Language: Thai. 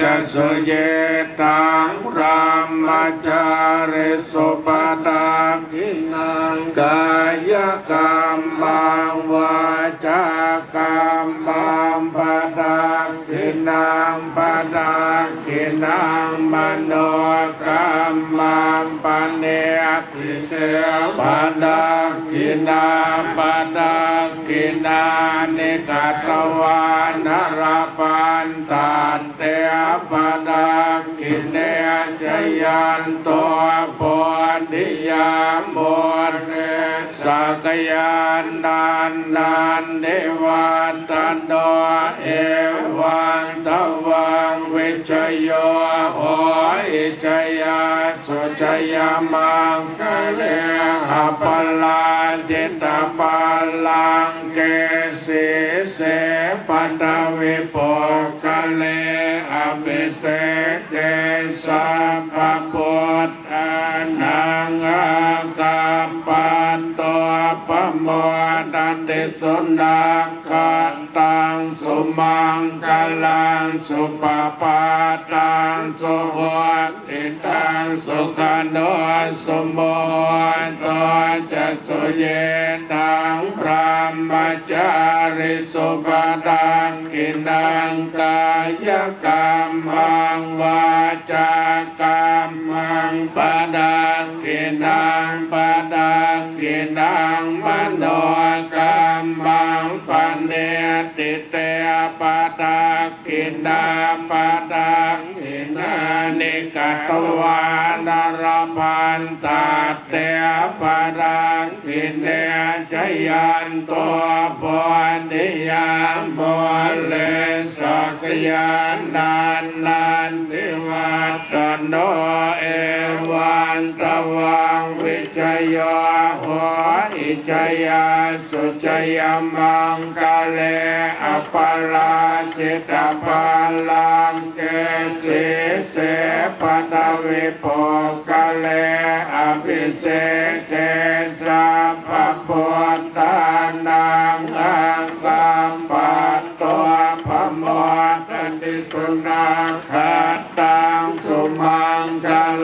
จะสเยตังรามจาริสุปดากินังกายกรรมังวาจากรรมบังปดากินังปดากินังมโนกรรมบังปเนกิเตปดากินาปดากินานิกาตวานรปันตันเตป ดากิเนจยันตัวปนิยามนเนสักยานนานนานเดวันตันโดเอวังตวังวิชโยโหอิชยาสุชยามังคะเลอปลาจิตาปาลังเกสิเส ปัตวิปคะเลอภิเศษเกสัพพุทธานังอากัปปันตัวปโมดันติสุนังกันตังสุมังกลังสุปปาตังสุวัติตังสุขันโนสุโมตัว จักสุเยตังพระมจาริสุปดังกินังกายกรรมังวาจากรรมังปดังกินังปดังกินังมโนกรรมังปเนติเตปดัง กินังปดังกินานิกตวานรพันตาเตปดังกินเนจยันตัวปนิยามบเลสักยานนานนานทิวัตโนเอวันตวังวิจโย โหอิจยาสุจยมังกาเลอปาราจิตาปาลังเกสิเสปตวิปกาเลอภิเศเตจาพพพุตธานังอังกัมปัตตัวพมวตันติสุนาคตังสุมังกาล